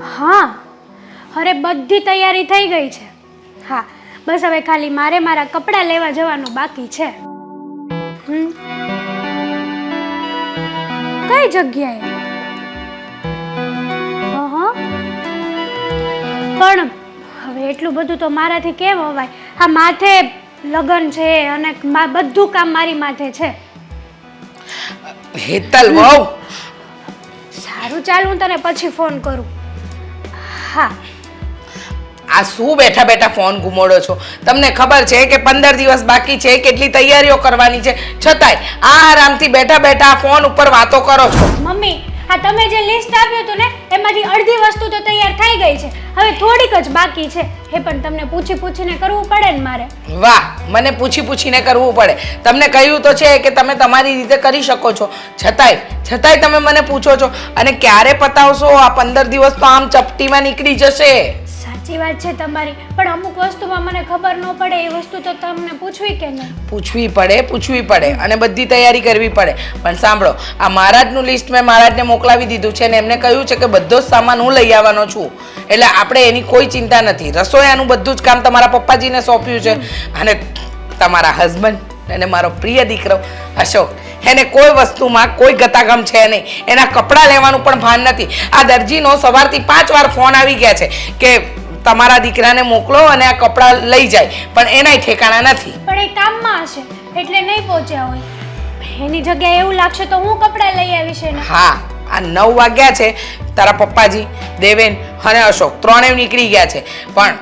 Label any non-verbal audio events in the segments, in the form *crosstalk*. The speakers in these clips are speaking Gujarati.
હા. અરે બધી તૈયારી થઈ ગઈ છે. હા બસ હવે ખાલી મારે મારા કપડાં લેવા જવાનું બાકી છે. કઈ જગ્યાએ? પણ હવે એટલું બધું તો મારાથી કેમ અવાય? આ માથે લગ્ન છે અને બધું કામ મારી માથે છે. હેતલ વાવ સારું ચાલ હું તને પછી ફોન કરું. હા. આ શું બેઠા બેઠા ફોન ગુમોડો છો? તમને ખબર છે કે પંદર દિવસ બાકી છે કેટલી તૈયારીઓ કરવાની છે? છતાંય આ આરામથી બેઠા બેઠા ફોન ઉપર વાતો કરો છો. મમ્મી હા, તમે જે લિસ્ટ આપ્યું હતું ને, એમાંથી અડધી વસ્તુ તો તૈયાર થઈ ગઈ છે. હવે થોડીક જ બાકી છે. એ પણ તમને પૂછી પૂછીને કરવું પડે ને મારે. વાહ, મને પૂછી પૂછીને કરવું પડે. તમને કહ્યું તો છે કે તમે તમારી રીતે કરી શકો છો. છતાંય છતાંય તમે મને પૂછો છો. અને ક્યારે પતાવશો? આ પંદર દિવસ તો આમ ચપટીમાં નીકળી જશે. સાચી વાત છે તમારી. પણ અમુક વસ્તુમાં મને ખબર ન પડે, એ વસ્તુ તો તમને પૂછવી કે નહીં? પૂછવી પડે પૂછવી પડે અને બધી તૈયારી કરવી પડે. પણ સાંભળો, આ મહારાજનું લિસ્ટ મેં મહારાજને મોકલાવી દીધું છે અને એમને કહ્યું છે કે બધો જ સામાન હું લઈ આવવાનો છું. એટલે આપણે એની કોઈ ચિંતા નથી. રસોયાનું બધું જ કામ તમારા પપ્પાજીને સોંપ્યું છે અને તમારા હસબન્ડ અને મારો પ્રિય દીકરો અશોક, એને કોઈ વસ્તુમાં કોઈ ગતાગમ છે નહીં. એના કપડાં લેવાનું પણ ભાન નથી. આ દરજીનો સવારથી પાંચ વાર ફોન આવી ગયા છે કે તમારા દીકરાને મોકલો અને આ કપડાં લઈ જાય. પણ એનાય ઠેકાણા નથી. પણ એ કામમાં હશે એટલે નહીં પહોંચ્યા હોય. એની જગ્યાએ એવું લાગશે તો હું કપડાં લઈ આવીશ એને. હા આ નવ વાગ્યા છે તારા પપ્પાજી દેવેન અને અશોક ત્રણેય નીકળી ગયા છે. પણ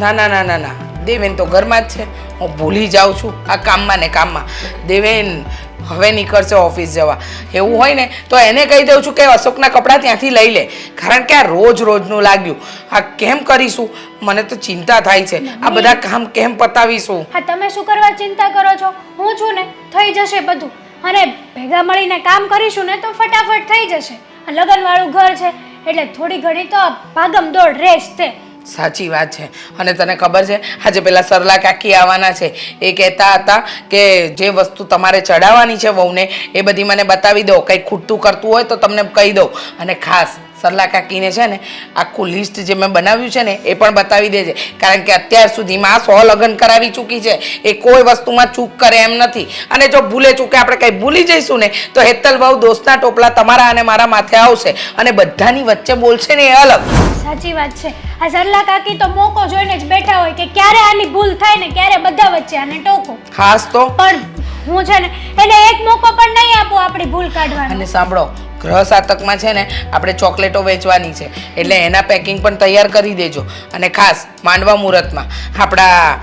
ના ના ના ના ના દેવેન તો ઘરમાં જ છે. હું ભૂલી જાઉં છું આ કામમાં ને કામમાં. દેવેન હવે નીકળશે ઓફિસ જવા. એવું હોય ને તો એને કહી દઉં છું કે અશોકના કપડાં ત્યાંથી લઈ લે. કારણ કે આ રોજ રોજનું લાગ્યું. આ કેમ કરીશું? મને તો ચિંતા થાય છે. આ બધા કામ કેમ પતાવીશું? હા તમે શું કરવા ચિંતા કરો છો? હું છું ને થઈ જશે બધું. અને ભેગા મળીને કામ કરીશું ને તો ફટાફટ થઈ જશે. આ લગ્નવાળું ઘર છે એટલે થોડી ઘણી તો ભાગમ દોડ રેસ તે સાચી વાત છે. અને તને ખબર છે, આજે પેલા સરલા કાકી આવવાના છે. એ કહેતા હતા કે જે વસ્તુ તમારે ચડાવવાની છે વહુને, એ બધી મને બતાવી દો. કંઈ ખૂટતું કરતું હોય તો તમને કહી દઉં. અને ખાસ સરલા કાકીને છે ને આખું લિસ્ટ જે મેં બનાવ્યું છે ને એ પણ બતાવી દેજે. કારણ કે અત્યાર સુધીમાં સો લગ્ન કરાવી ચૂકી છે. એ કોઈ વસ્તુમાં ચૂક કરે એમ નથી. અને જો ભૂલે ચૂકે આપણે કંઈ ભૂલી જઈશું ને તો હેતલ ભાવ દોસ્તના ટોપલા તમારા અને મારા માથે આવશે. અને બધાની વચ્ચે બોલશે ને એ અલગ. સાચી વાત છે. આ સરલા કાકી તો મોકો જોઈને જ બેઠા હોય કે ક્યારે આની ભૂલ થાય ને ક્યારે બધા વચ્ચે આને ટોકો. ખાસ તો. પણ હું છે ને એને એક મોકો પણ નહીં આપું આપણી ભૂલ કાઢવાનો. અને સાંભળો ગ્રહ સાતકમાં છે ને આપણે ચોકલેટો વેચવાની છે. એટલે એના પેકિંગ પણ તૈયાર કરી દેજો. અને ખાસ માંડવા મુહૂર્તમાં આપણા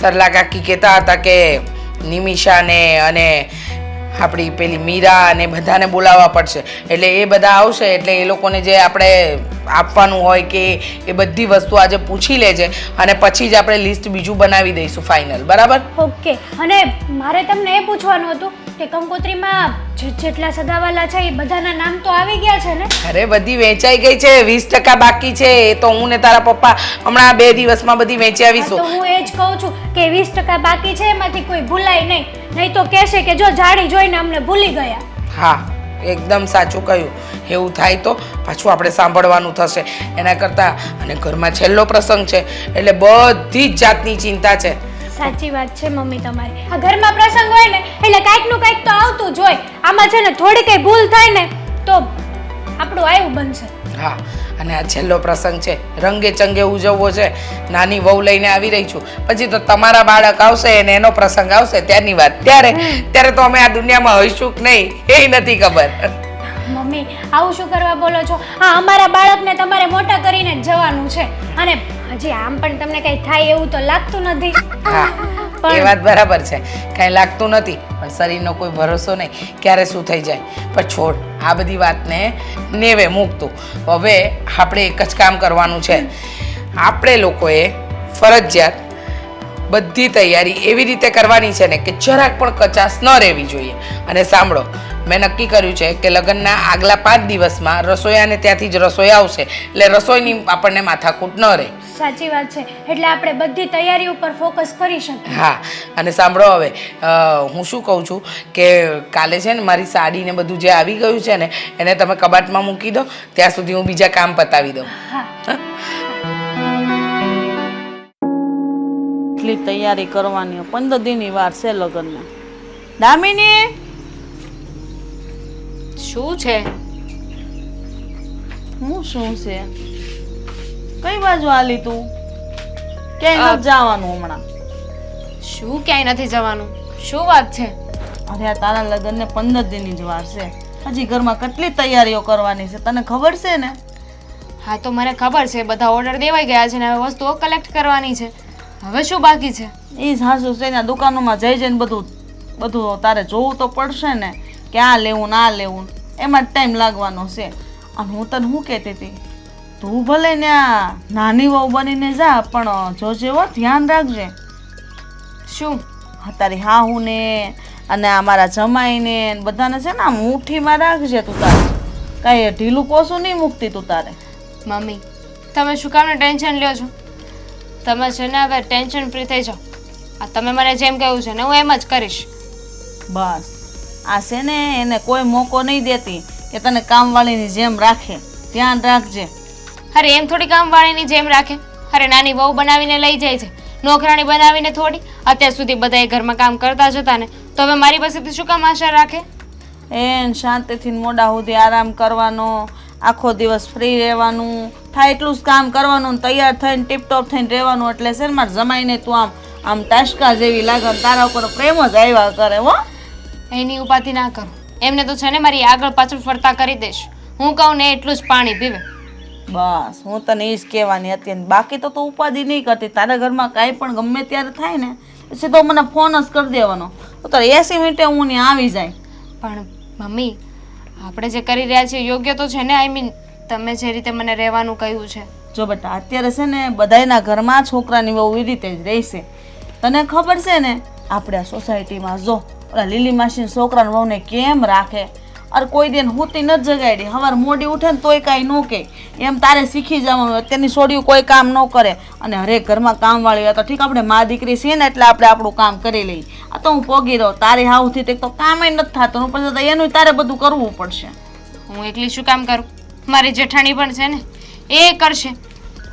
સરલા કાકી કહેતા હતા કે નિમિષાને અને આપણી પેલી મીરા અને બધાને બોલાવવા પડશે. એટલે એ બધા આવશે, એટલે એ લોકોને જે આપણે આપવાનું હોય કે એ બધી વસ્તુ આજે પૂછી લેજે અને પછી જ આપણે લિસ્ટ બીજું બનાવી દઈશું ફાઇનલ બરાબર? ઓકે અને મારે તમને એ પૂછવાનું હતું કે કંકોત્રીમાં જેટલા સદાવાલા છે એ બધાના નામ તો આવી ગયા છે ને? અરે બધી વેચાઈ ગઈ છે વીસ ટકા બાકી છે. એ તો હું ને તારા પપ્પા હમણાં બે દિવસમાં બધી વેચી આવીશું. હું એ જ કહું છું કે વીસ ટકા બાકી છે એમાંથી કોઈ ભૂલાય નહીં. નહીં તો કહેશે કે જો જાડી જોઈને અમને ભૂલી ગયા. હા એકદમ સાચું કહ્યું. એવું થાય તો પાછું આપણે સાંભળવાનું થશે. એના કરતાં અને ઘરમાં છેલ્લો પ્રસંગ છે એટલે બધી જ જાતની ચિંતા છે. સાચી વાત છે મમ્મી તમારી. આ ઘરમાં પ્રસંગ હોય ને એટલે કાંઈકનું કાંઈક તો આવતું જ હોય. આમાં છે ને થોડી કઈ ભૂલ થાય ને તો આપણું આવ્યું બનશે. હા અને આ છેલ્લો પ્રસંગ છે રંગે ચંગે ઉજવવો છે. નાની વહુ લઈને આવી રહી છું. પછી તો તમારા બાળક આવશે અને એનો પ્રસંગ આવશે ત્યારની વાત. ત્યારે ત્યારે તો અમે આ દુનિયામાં હોઈશું કે નહીં એ નથી ખબર. મમ્મી આવું શું કરવા બોલો છો? હા અમારા બાળકને તમારે મોટા કરીને જ જવાનું છે. અને હજી આમ પણ તમને કઈ થાય એવું તો લાગતું નથી. એ વાત બરાબર છે. કાંઈ લાગતું નથી પણ શરીરનો કોઈ ભરોસો નહીં. ક્યારે શું થઈ જાય? પણ છોડ આ બધી વાતને નેવે મૂકતું. હવે આપણે એક જ કામ કરવાનું છે. આપણે લોકોએ ફરજિયાત બધી તૈયારી એવી રીતે કરવાની છે ને કે જરાક પણ કચાશ ન રહેવી જોઈએ. અને સાંભળો મેં નક્કી કર્યું છે કે લગ્નના આગલા પાંચ દિવસમાં રસોયાને ત્યાંથી જ રસોઈ આવશે. એટલે રસોઈની આપણને માથાકૂટ ન રહે. સાચી વાત છે. એટલે આપણે બધી તૈયારી ઉપર ફોકસ કરી શકીએ. હા અને સાંભળો હવે હું શું કહું છું કે કાલે છે ને મારી સાડીને બધું જે આવી ગયું છે ને એને તમે કબાટમાં મૂકી દો ત્યાં સુધી હું બીજા કામ પતાવી દઉં. હા? એટલી તૈયારી કરવાની. પંદર દિનની વાર છે લગ્નમાં. દામિની! શું છે? હું શું છે? કઈ બાજુ આલી તું? ક્યાંય નથી જવાનું હમણાં. શું ક્યાંય નથી જવાનું? શું વાત છે? અરે આ તારા લગ્નને પંદર દિનની જ વાર છે. હજી ઘરમાં કેટલી તૈયારીઓ કરવાની છે? તને ખબર છે ને? હા તો મને ખબર છે. બધા ઓર્ડર દેવાઈ ગયા છે ને હવે વસ્તુઓ કલેક્ટ કરવાની છે. હવે શું બાકી છે? એ સાસુ છે ને દુકાનોમાં જઈ જઈને બધું બધું તારે જોવું તો પડશે ને. કે આ લેવું ને આ લેવું. એમાં જ ટાઈમ લાગવાનો છે. અને હું તને શું કહેતી હતી? તું ભલે ને આ નાની વહુ બનીને જા પણ જોજે હો ધ્યાન રાખજે. શું? હા તારી હાહુને ને અને આ મારા જમાઈને બધાને છે ને આમ મુઠ્ઠીમાં રાખજે તું તારે. કાંઈ ઢીલું પોસું નહીં મૂકતી તું તારે. મમ્મી તમે શું કામને ટેન્શન લ્યો છો? તમે છે ને હવે ટેન્શન ફ્રી થઈ જાઓ. આ તમે મને જેમ કહ્યું છે ને હું એમ જ કરીશ. બસ. આ છે ને એને કોઈ મોકો નહીં દેતી કે તને કામવાળીની જેમ રાખે. ધ્યાન રાખજે. અરે એમ થોડી કામવાળીની જેમ રાખે? અરે નાની વહુ બનાવીને લઈ જાય છે. નોકરાણી બનાવીને થોડી. અત્યાર સુધી બધા એ ઘરમાં કામ કરતા જ હતા ને. તો હવે મારી પાસેથી શું કામ આશા રાખે? એન શાંતિથી મોડા સુધી આરામ કરવાનો આખો દિવસ ફ્રી રહેવાનું થાય એટલું જ કામ કરવાનું તૈયાર થઈને ટીપટોપ થઈને રહેવાનું એટલે મારે જમાઈને તું આમ આમ તાશકા જેવી લાગે તારા ઉપર પ્રેમ જ આવ્યા કરે હો. એની ઉપાધિ ના કરો. એમને તો છે ને મારી આગળ પાછળ ફરતા કરી દઈશ હું કહું ને એટલું જ પાણી પીવે. બસ હું તને એ જ કહેવાની હતી. અને બાકી તો તું ઉપાધિ નહીં કરતી. તારા ઘરમાં કાંઈ પણ ગમે ત્યારે થાય ને સીધો મને ફોન જ કરી દેવાનો. તો એસી મિનિટે હું ત્યાં આવી જાય. પણ મમ્મી આપણે જે કરી રહ્યા છીએ યોગ્ય તો છે ને આઈ મીન તમે જે રીતે મને રહેવાનું કહ્યું છે. જો બેટા અત્યારે છે ને બધાયના ઘરમાં છોકરાની બહુ એ રીતે જ રહેશે. તને ખબર છે ને આપણે આ સોસાયટીમાં જો ઓલા લીલી માસીને છોકરાને વહુને કેમ રાખે? અરે કોઈ દિન હુતી નથી જગાડી હવાર મોડી ઉઠે ને તોય કાંઈ ન કહે. એમ તારે શીખી જવાનું અત્યારની છોડીઓ કોઈ કામ ન કરે. અને હરેક ઘરમાં કામવાળી હોય તો ઠીક, આપણે મા દીકરી છીએ ને એટલે આપણે આપણું કામ કરી લઈએ. આ તો હું પોગી રહું. તારે હાવથી તે તો કામે નથી થતું. પછી તો એનું તારે બધું કરવું પડશે. હું એકલી શું કામ કરું? મારી જેઠાણી પણ છે ને, એ કરશે.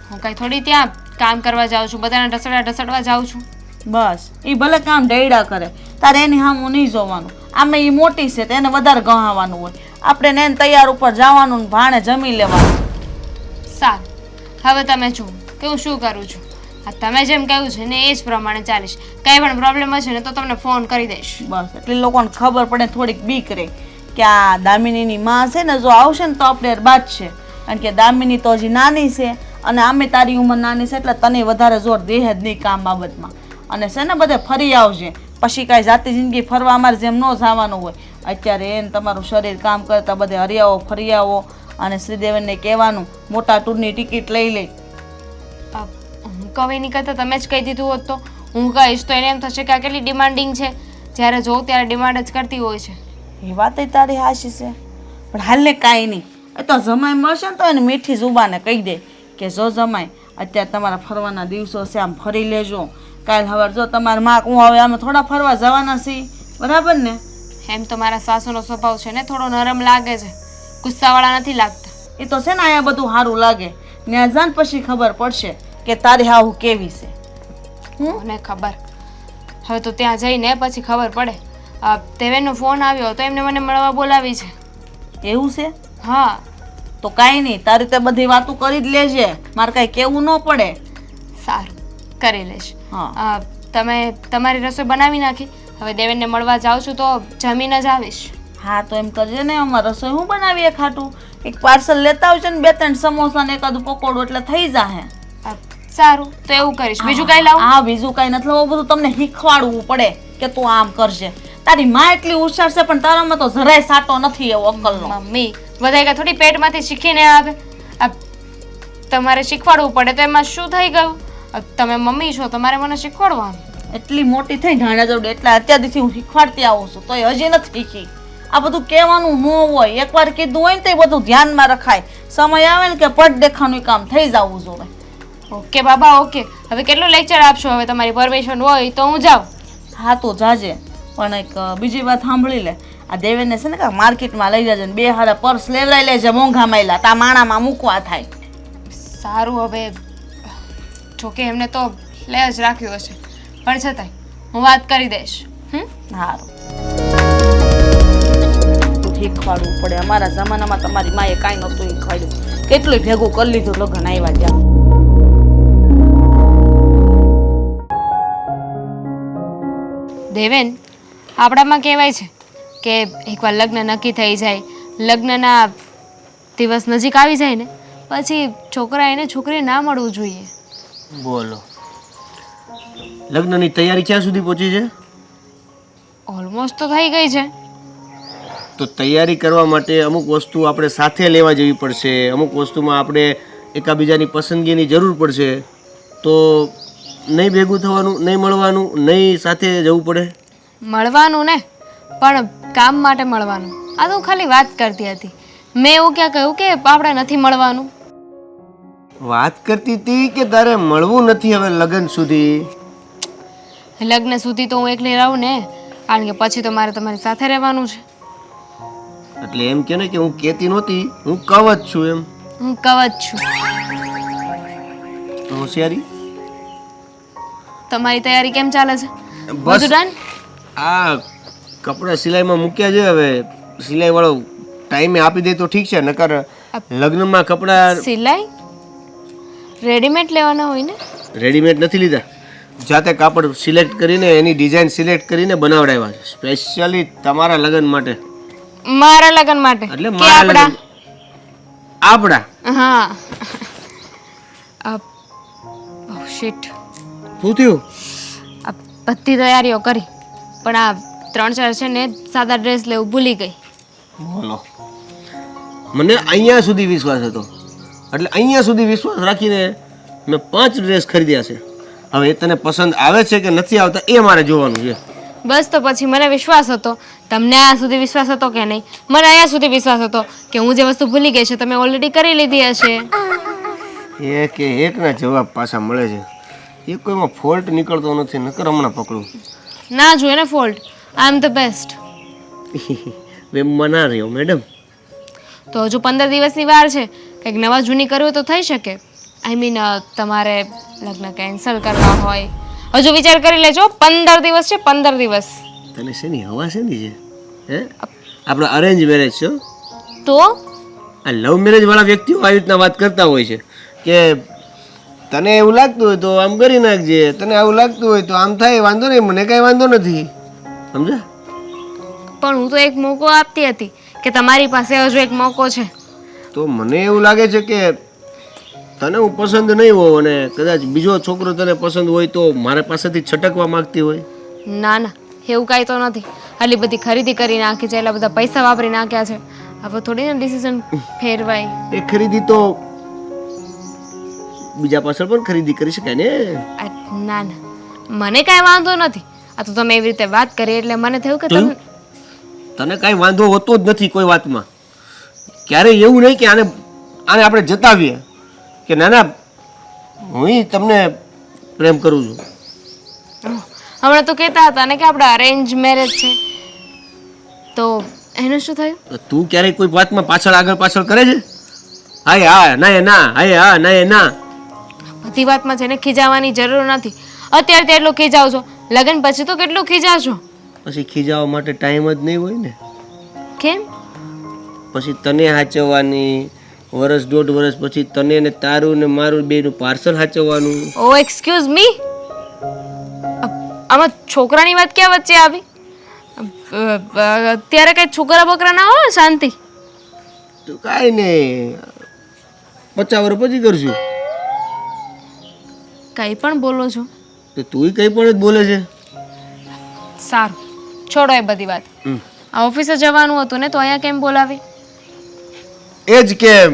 હું કાંઈ થોડી ત્યાં કામ કરવા જાઉં છું. બધાને ઢસડા ઢસડવા જાઉં છું. બસ. એ ભલે કામ ડૈડા કરે તારે એની સામું નહીં જોવાનું. આમે એ મોટી છે તો એને વધારે ગહાવાનું હોય. આપણે ને એને તૈયાર ઉપર જવાનું ને ભાણે જમી લેવાનું. સારું. હવે તમે જુઓ કે હું શું કરું છું? આ તમે જેમ કહ્યું છે ને એ જ પ્રમાણે ચાલીશ. કંઈ પણ પ્રોબ્લેમ હશે ને તો તમને ફોન કરી દઈશ. બસ એટલે લોકોને ખબર પડે થોડીક બીક રહે કે આ દામિનીની માં છે ને જો આવશે ને તો આપણે બાદ છે. કારણ કે દામિની તો હજી નાની છે અને આમે તારી ઉંમર નાની છે એટલે તને વધારે જોર દેહ જ નહીં કામ બાબતમાં. અને છે ને બધે ફરી આવજે. પછી કાંઈ જાતિ જિંદગી ફરવા અમારે જેમ ન જવાનું હોય. અત્યારે એને તમારું શરીર કામ કરતા બધે હરિયાવો ફરી આવો અને શ્રીદેવનને કહેવાનું મોટા ટૂરની ટિકિટ લઈ લે. કવિની કરતાં તમે જ કહી દીધું હોત તો. હું કહીશ તો એને એમ થશે કે આ કેટલી ડિમાન્ડિંગ છે. જ્યારે જોઉં ત્યારે ડિમાન્ડ જ કરતી હોય છે. એ વાત તારી હાશી છે. પણ હાલને કાંઈ નહીં. એ તો જમાઈ મળશે ને તો એને મીઠી જુબાને કહી દે કે જો જમાય અત્યારે તમારા ફરવાના દિવસો છે આમ ફરી લેજો. કાલ હવાર જો તમારા માં હું હવે અમે થોડા ફરવા જવાના છીએ બરાબર ને? એમ તો મારા સાસુનો સ્વભાવ છે ને થોડો નરમ લાગે છે. ગુસ્સાવાળા નથી લાગતા. એ તો છે ને અહીંયા બધું સારું લાગે. ને જાન પછી ખબર પડશે કે તારી હાવ કેવી છે. મને ખબર. હવે તો ત્યાં જઈને પછી ખબર પડે. તેવેનો ફોન આવ્યો તો એમને મને મળવા બોલાવી છે. એવું છે? હા. તો કાંઈ નહીં તારી તે બધી વાતો કરી જ લેજે. મારે કાંઈ કહેવું ન પડે. સારું કરી લઈશ. હા. તમે તમારી રસોઈ બનાવી નાખી. હવે દેવેનને મળવા જાઉં છું તો જમીન જ આવીશ. હા તો એમ કરજે ને અમારે રસોઈ હું બનાવીએ ખાટું? એક પાર્સલ લેતા આવજો ને બે ત્રણ સમોસા ને એકાદું પકોડું એટલે થઈ જાહે. સારું તો એવું કરીશ. બીજું કાંઈ લાવું? હા બીજું કાંઈ નથી લાવું. બધું તમને શીખવાડવું પડે કે તું આમ કરજે. તારી માં એટલી હોશિયાર છે પણ તારામાં તો જરાય સાટો નથી એવો અક્કલનો. મમ્મી વધારે કાંઈ થોડી પેટમાંથી શીખીને આવે. આ તમારે શીખવાડવું પડે તો એમાં શું થઈ ગયું? તમે મમ્મી છો તમારે મને શીખવાડવાનું. એટલી મોટી થઈ ઢાણા જોડે એટલે અત્યારથી હું શીખવાડતી આવું છું તોય હજી નથી શીખી. આ બધું કહેવાનું ન હોય એકવાર કીધું હોય ને તો એ બધું ધ્યાનમાં રખાય. સમય આવે ને કે પટ દેખાનું કામ થઈ જવું જોઈએ ઓકે બાબા ઓકે. હવે કેટલું લેક્ચર આપશો હવે તમારી પરમિશન હોય તો હું જાઉં. હા તો જાજે. પણ એક બીજી વાત સાંભળી લે. આ દેવેને છે ને કાંઈક માર્કેટમાં લઈ જજે ને બે હારા પર્સ લઈ લઈ લેજે મોંઘા માયલા તા માણામાં મૂકવા થાય. સારું હવે. જોકે એમને તો લે જ રાખ્યો હશે. પણ છતાંય હું વાત કરી દઈશ. હમ? સારું શીખવાડવું પડે. અમારા જમાનામાં તમારી માએ કાંઈ નહોતું શીખવાડ્યું કેટલું ભેગું કરી લીધું લગ્ન આવ્યા ત્યાં દેવેન આપણામાં કહેવાય છે કે એકવાર લગ્ન નક્કી થઈ જાય લગ્નના દિવસ નજીક આવી જાય ને પછી છોકરા એને છોકરી ના મળવું જોઈએ. બોલો. લગ્નની તૈયારી ક્યાં સુધી પહોંચી છે? ઓલમોસ્ટ તો થઈ ગઈ છે. તો તૈયારી કરવા માટે અમુક વસ્તુ આપણે સાથે લેવા જવી પડશે અમુક વસ્તુમાં આપણે એકાબીજાની પસંદગીની જરૂર પડશે. તો નહીં ભેગું થવાનું નહીં મળવાનું નહીં સાથે જવું પડે? મળવાનું ને પણ કામ માટે મળવાનું. આ તો ખાલી વાત કરતી હતી. મેં એવું ક્યાં કહ્યું કે આપણે નથી મળવાનું? વાત કરતી હતી કે તારે મળવું નથી હવે લગ્ન સુધી? લગ્ન સુધી તો હું એકલી રહું ને કારણ કે પછી તો મારે તમારી સાથે રહેવાનું છે. એટલે એમ કે ને કે હું કહેતી નહોતી હું કવ જ છું એમ. હું કવચ છું. હોશિયારી? તમારી તૈયારી કેમ ચાલે છે? બસ. આ કપડાં સિલાઈમાં મૂક્યા છે હવે. સિલાઈ વાળો ટાઈમે આપી દે તો ઠીક છે નકર લગ્નમાં કપડાં સિલાઈ? રેડીમેડ લેવાના હોય ને? રેડીમેડ નથી લીધા. જાતે કાપડ સિલેક્ટ કરીને એની ડિઝાઇન સિલેક્ટ કરીને બનાવડાવ્યા છે. સ્પેશિયલી તમારા લગ્ન માટે. મારા લગ્ન માટે. એટલે મારા આપણા લગ્ન. આપણા હા. શિટ શું થયું? આ બધી તૈયારીઓ કરી. પણ આ ત્રણ ચાર છે ને સાદા ડ્રેસ લેવું ભૂલી ગઈ. બોલો. મને અહીંયા સુધી વિશ્વાસ હતો. એટલે અહીંયા સુધી વિશ્વાસ રાખીને મેં પાંચ ડ્રેસ ખરીદ્યા છે. હવે એ તને પસંદ આવે છે કે નથી આવતા એ મારે જોવાનું છે. બસ તો પછી મને વિશ્વાસ હતો. તમને આ સુધી વિશ્વાસ હતો કે નહીં? મને અહીંયા સુધી વિશ્વાસ હતો કે હું જે વસ્તુ ભૂલી ગઈ છે તમે ઓલરેડી કરી લીધી હશે. એક એકના જવાબ પાછા મળે છે. એ કોઈમાં ફોલ્ટ નીકળતો નથી નકર હમણાં પકડું. ના જોઈએ ને fault I am the best મેં મના રહ્યો મેડમ તો હજુ પંદર દિવસની વાર છે. કંઈક નવા જૂની કરવું તો થઈ શકે. આઈ મીન તમારે લગ્ન કેન્સલ કરવા હોય. હજુ વિચાર કરી લેજો પંદર દિવસ છે પંદર દિવસ. તને શેની હવા શેની છે? હે? આપણો અરેન્જ મેરેજ છે. તો? આ લવ મેરેજ વાળા વ્યક્તિઓ આવી રીતના વાત કરતા હોય છે કે તને એવું લાગતું હોય તો આમ કરી નાખજે તને આવું લાગતું હોય તો આમ થાય વાંધો નહીં મને કાંઈ વાંધો નથી. સમજા પણ હું તો એક મોકો આપતી હતી કે તમારી પાસે હજુ એક મોકો છે. તો મને એવું લાગે છે કે તને હું પસંદ નહીં હોઉં અને કદાચ બીજો છોકરો તને પસંદ હોય તો મારા પાસેથી છટકવા માંગતી હોય. ના ના એવું કાંઈ તો નથી. આટલી બધી ખરીદી કરી નાખી છે એટલા બધા પૈસા વાપરી નાખ્યા છે. હવે થોડી ને ડિસિઝન ફેરવાય. એ ખરીદી તો બીજા પાછળ પણ ખરીદી કરી શકાય ને? આ ના ના મને કાંઈ વાંધો નથી. આ તો તમે એવી રીતે વાત કરી એટલે મને થયું કે તમે તને કાંઈ વાંધો હોતો જ નથી કોઈ વાતમાં. ક્યારેય એવું નહીં કે આને આને આપણે જતાવીએ. કે ના ના હું તમને પ્રેમ કરું છું. હમણાં તો કહેતા હતા ને કે આપણે અરેન્જ મેરેજ છે. તો એનું શું થયું? તું ક્યારેય કોઈ વાતમાં પાછળ આગળ પાછળ કરે છે? હાય હા ના ના હાય હા ના ના. બધી વાતમાં છે ને ખીજાવાની જરૂર નથી. અત્યારે તો એટલું ખીજાવ છો લગ્ન પછી તો કેટલું ખીજાશો? પછી ખીજાવા માટે ટાઈમ જ નહીં હોય ને. કેમ? પછી તને હાચવવાની વર્ષ દોઢ વર્ષ પછી તને ને તારું ને મારું બેનું પાર્સલ હાચવવાનું. ઓ એક્સક્યુઝ મી આમાં છોકરાની વાત ક્યાં વચ્ચે આવી? અત્યારે કઈ છોકરા બકરા ના હોય શાંતિ? તો કાંઈ નહીં પચાસ વર્ષ પછી કરશું. કંઈ પણ બોલો છો. તો તુંય કંઈ પણ જ બોલે છે. સારું. છોડો એ બધી વાત. આ ઓફિસે જવાનું હતું ને તો અહીંયા કેમ બોલાવી? એ જ કે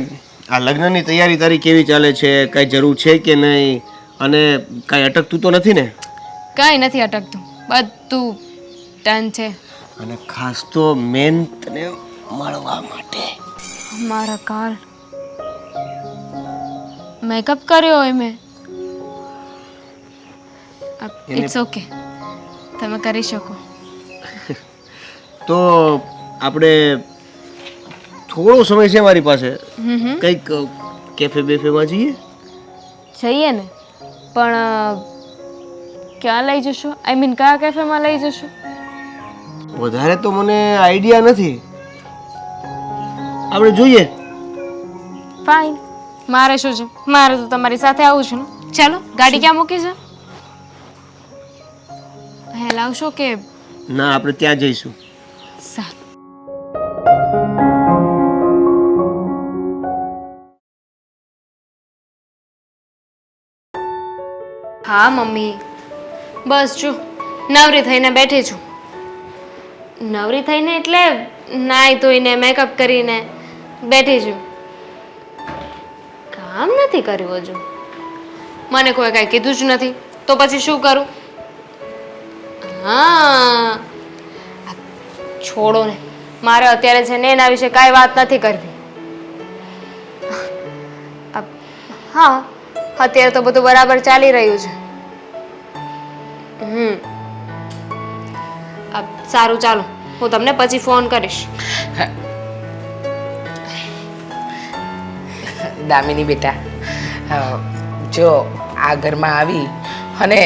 આ લગ્નની તૈયારી તારી કેવી ચાલે છે? કઈ જરૂર છે કે નહીં? અને કાંઈ અટકતું તો નથી ને? કાંઈ નથી અટકતું. બધું ડન છે. અને ખાસ તો મેન તને મળવા માટે. મારા કાલ મેકઅપ કર્યો હોય મેં. ઇટ્સ ઓકે તમે કરી શકો. *laughs* તો આપણે થોડો સમય છે મારી પાસે. કંઈક કેફે બેફેમાં જઈએ? જઈએ ને. પણ ક્યાં લઈ જશો? આઈ મીન કયા કેફેમાં લઈ જશો? વધારે તો મને આઈડિયા નથી. આપણે જોઈએ. ફાઇન મારે શું છે? મારે તો તમારી સાથે આવું છું ને. ચાલો ગાડી ક્યાં મૂકી છે? હે લાવશો કે? ના આપણે ત્યાં જઈશું. સારું. હા, મમ્મી. બસ, જો. નવરી થઈને બેઠી છું. નવરી થઈને એટલે નાહી ધોઈને મેકઅપ કરીને બેઠી છું. કામ નથી કર્યું હજુ. મને કોઈ કાંઈ કીધું જ નથી. તો પછી શું કરું? હા. છોડો ને. મારે અત્યારે છે ને એના વિશે કાંઈ વાત નથી કરવી. હા. અત્યારે તો બધું બરાબર ચાલી રહ્યું છે. હમ. સારું ચાલો. હું તમને પછી ફોન કરીશ. દામિની બેટા જો આ ઘરમાં આવી અને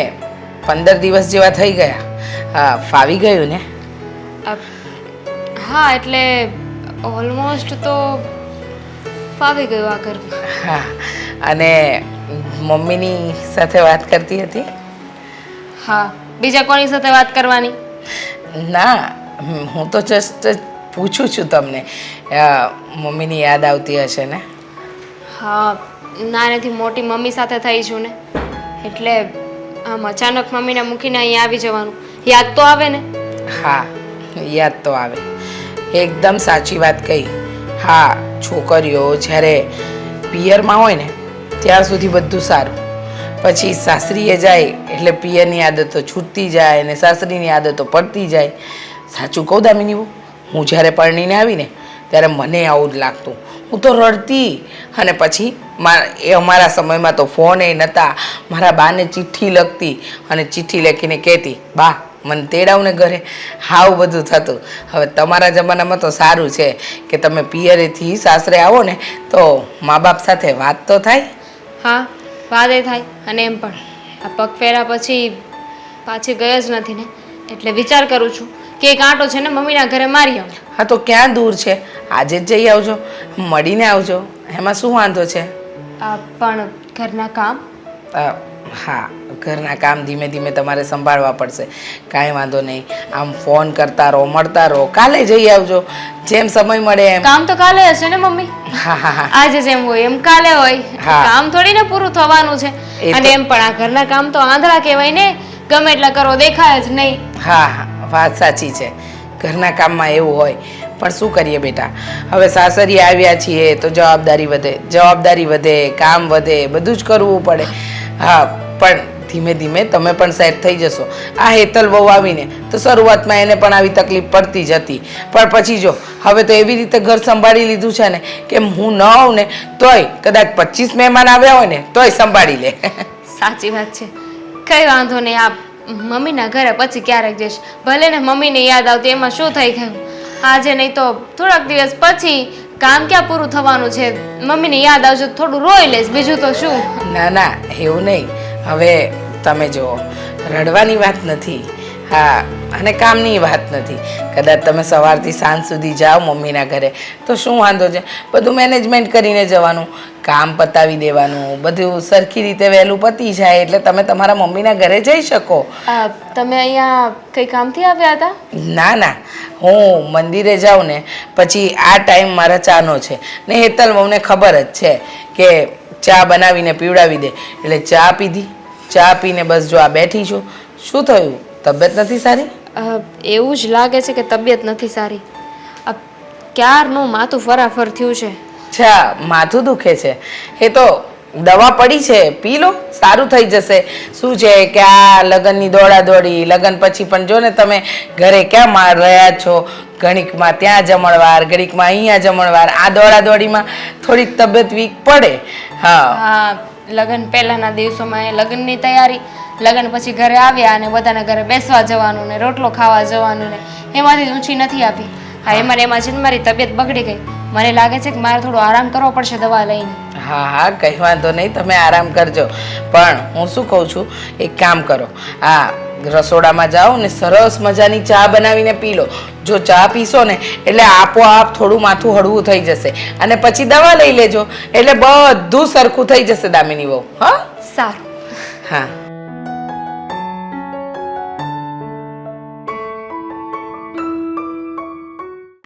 પંદર દિવસ જેવા થઈ ગયા ફાવી ગયું ને? હા એટલે ઓલમોસ્ટ તો ફાવી ગયું આ ઘરમાં. હા અને મમ્મીની સાથે વાત કરતી હતી. હા બીજા કોની સાથે વાત કરવાની? ના હું તો જસ્ટ પૂછું છું તમને. મમ્મીની યાદ આવતી હશે ને? હા નાનેથી મોટી મમ્મી સાથે થઈ છું ને. એટલે આમ અચાનક મમ્મીને મૂકીને અહીંયા આવી જવાનું. યાદ તો આવે ને? હા યાદ તો આવે. એકદમ સાચી વાત કહી. હા છોકરીઓ જ્યારે પિયરમાં હોય ને ત્યાં સુધી બધું સારું. પછી સાસરીએ જાય એટલે પિયરની આદતો છૂટતી જાય અને સાસરીની આદતો પડતી જાય. સાચું કહું દામિની હું જ્યારે પરણીને આવીને ત્યારે મને આવું જ લાગતું. હું તો રડતી અને પછી એ અમારા સમયમાં તો ફોન એ નહોતા મારા બાને ચિઠ્ઠી લખતી અને ચિઠ્ઠી લખીને કહેતી, બા, મને તેડાવને ઘરે. હાવ બધું થતું. હવે તમારા જમાનામાં તો સારું છે કે તમે પિયરેથી સાસરે આવો ને તો મા બાપ સાથે વાત તો થાય. હા વાદે થાય અને એમ પણ. આ પગ ફેરા પછી પાછી ગઈ જ નથી ને એટલે વિચાર કરું છું કે એક આંટો છે ને મમ્મીના ઘરે મારી આવું. હા તો ક્યાં દૂર છે? આજે જ જઈ આવજો મળીને આવજો. એમાં શું વાંધો છે? આ પણ ઘરના કામ? અ, હા ઘરના કામ ધીમે ધીમે તમારે સંભાળવા પડશે. કાંઈ વાંધો નહીં. આમ ફોન કરતા રહો મળતા રહો. કાલે જઈ આવજો. જેમ સમય મળે એમ. કામ તો કાલે હશે ને મમ્મી? હા હા હા. આજે જેમ હોય એમ કાલે હોય. કામ થોડી ને પૂરું થવાનું છે. અને એમ પણ આ ઘરના કામ તો આંધળા કહેવાય ને ગમે એટલા કરો દેખાય જ નહીં. હા હા. વાત સાચી છે. ઘરના કામમાં એવું હોય. પણ શું કરીએ બેટા? હવે સાસરી આવ્યા છીએ તો જવાબદારી વધે જવાબદારી વધે કામ વધે બધું જ કરવું પડે. હા પણ ધીમે ધીમે તમે પણ સેટ થઈ જશો. આ હેતલ બહુ આવીને તો શરૂઆતમાં એને પણ આવી તકલીફ પડતી જ હતી. પણ પછી જો હવે તો એવી રીતે ઘર સંભાળી લીધું છે ને કે હું ન આવું ને તોય કદાચ પચીસ મહેમાન આવ્યા હોય ને તોય સંભાળી લે. સાચી વાત છે. કઈ વાંધો નહીં આ મમ્મીના ઘરે પછી ક્યારેક જઈશ. ભલે ને મમ્મીને યાદ આવતી એમાં શું થઈ ગયું? આજે નહીં તો થોડાક દિવસ પછી કામ ક્યાં પૂરું થવાનું છે? મમ્મીને યાદ આવજો થોડું રોઈ લઈશ બીજું તો શું? ના ના એવું નહીં. હવે તમે જુઓ રડવાની વાત નથી. હા અને કામની વાત નથી. કદાચ તમે સવારથી સાંજ સુધી જાઓ મમ્મીના ઘરે તો શું વાંધો છે? બધું મેનેજમેન્ટ કરીને જવાનું કામ પતાવી દેવાનું બધું સરખી રીતે વહેલું પતી જાય એટલે તમે તમારા મમ્મીના ઘરે જઈ શકો. તમે અહીંયા કઈ કામથી આવ્યા હતા? ના ના. હું મંદિરે જાઉં ને પછી આ ટાઈમ મારા ચાનો છે. ને હેતલ મને ખબર જ છે કે ચા બનાવીને પીવડાવી દે. એટલે ચા પીધી. ચા પીને બસ જો આ બેઠી છું. શું થયું? તબિયત નથી સારી? એવું જ લાગે છે કે તબિયત નથી સારી. આ ક્યારનું માથું ફરાફર થયું છે? અચ્છા માથું દુખે છે. એ તો દવા પડી છે. પી લો સારું થઈ જશે. શું છે કે આ લગ્નની દોડા દોડી લગ્ન પછી પણ જો ને તમે ઘરે ક્યાં માર રહ્યા છો? ઘણીકમાં ત્યાં જમણવાર ઘણીકમાં અહીંયા જમણવાર. આ દોડા દોડીમાં થોડીક તબિયત વીક પડે. હા. હા લગ્ન પહેલાંના દિવસોમાં એ લગ્નની તૈયારી, લગ્ન પછી ઘરે આવ્યા અને બધાના ઘરે બેસવા જવાનું ને રોટલો ખાવા જવાનું ને એમાંથી ઊંચી નથી આપી. હા એમાં ને એમાં છે મારી તબિયત બગડી ગઈ. મને લાગે છે કે મારે થોડો આરામ કરવો પડશે દવા લઈને. હા હા, કંઈ વાંધો નહીં, તમે આરામ કરજો. પણ હું શું કહું છું, એક કામ કરો. આ રસોડામાં જાઓ ને સરસ મજાની ચા બનાવીને પી લો. જો ચા પીશો ને એટલે આપોઆપ થોડું માથું હળવું થઈ જશે. અને પછી દવા લઈ લેજો. એટલે બધું સરખું થઈ જશે દામિની બહુ. હા? સારું. હા.